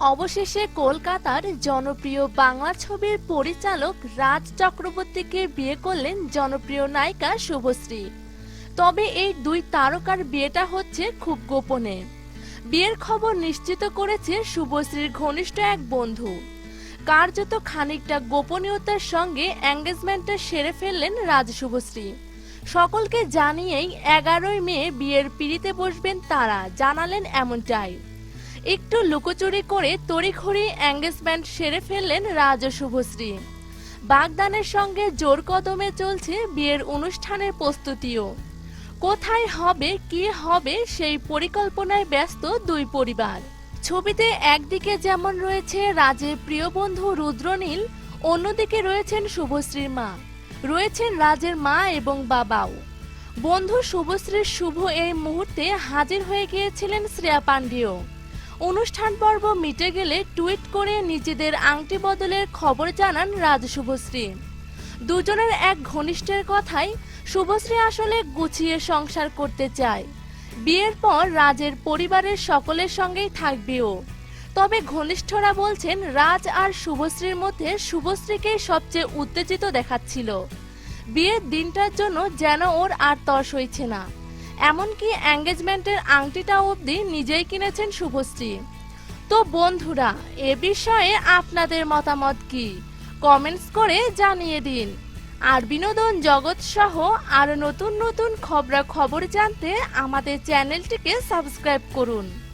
অবশেষে কলকাতার জনপ্রিয় বাংলা ছবির পরিচালক রাজ চক্রবর্তীকে বিয়ে করলেন জনপ্রিয় নায়িকা শুভশ্রী। তবে এই দুই তারকার বিয়েটা হচ্ছে খুব গোপনে। বিয়ের খবর নিশ্চিত করেছে শুভশ্রীর ঘনিষ্ঠ এক বন্ধু। কার্যত খানিকটা গোপনীয়তার সঙ্গে এঙ্গেজমেন্টটা সেরে ফেললেন রাজ শুভশ্রী। সকলকে জানিয়েই এগারোই মে বিয়ের পিড়িতে বসবেন তারা, জানালেন এমনটাই। একটু লুকোচুরি করে তড়িঘড়ি এঙ্গেজমেন্ট সেরে ফেললেন রাজ ও শুভশ্রী বাগদানের সঙ্গে জোর কদমে চলছে বিয়ের অনুষ্ঠানের প্রস্তুতিও। কোথায় হবে, কি হবে, সেই পরিকল্পনায় ব্যস্ত দুই পরিবার। ছবিতে একদিকে যেমন রয়েছে রাজের প্রিয় বন্ধু রুদ্রনীল, অন্যদিকে রয়েছেন শুভশ্রীর মা। রয়েছেন রাজের মা এবং বাবাও। বন্ধু শুভশ্রীর শুভ এই মুহূর্তে হাজির হয়ে গিয়েছিলেন শ্রেয়া পাণ্ডেও। অনুষ্ঠান পর্ব মিটে গেলে টুইট করে নিজেদের আংটি বদলের খবর জানান রাজ শুভশ্রী। দুজনের এক ঘনিষ্ঠের কথাই শুভশ্রী আসলে গুছিয়ে সংসার করতে চায়। বিয়ের পর রাজের পরিবারের সকলের সঙ্গেই থাকবেও তবে ঘনিষ্ঠরা বলছেন, রাজ আর শুভশ্রীর মধ্যে শুভশ্রীকেই সবচেয়ে উত্তেজিত দেখাচ্ছিল। বিয়ের দিনটার জন্য যেন ওর আর তর সইছে না। এমনকি এঙ্গেজমেন্টের আংটিটা অবধি নিজেই কিনেছেন শুভশ্রী। তো বন্ধুরা, এ বিষয়ে আপনাদের মতামত কি? কমেন্টস করে জানিয়ে দিন। আর বিনোদন জগৎ সহ আরও নতুন নতুন খবরা খবর জানতে আমাদের চ্যানেলটিকে সাবস্ক্রাইব করুন।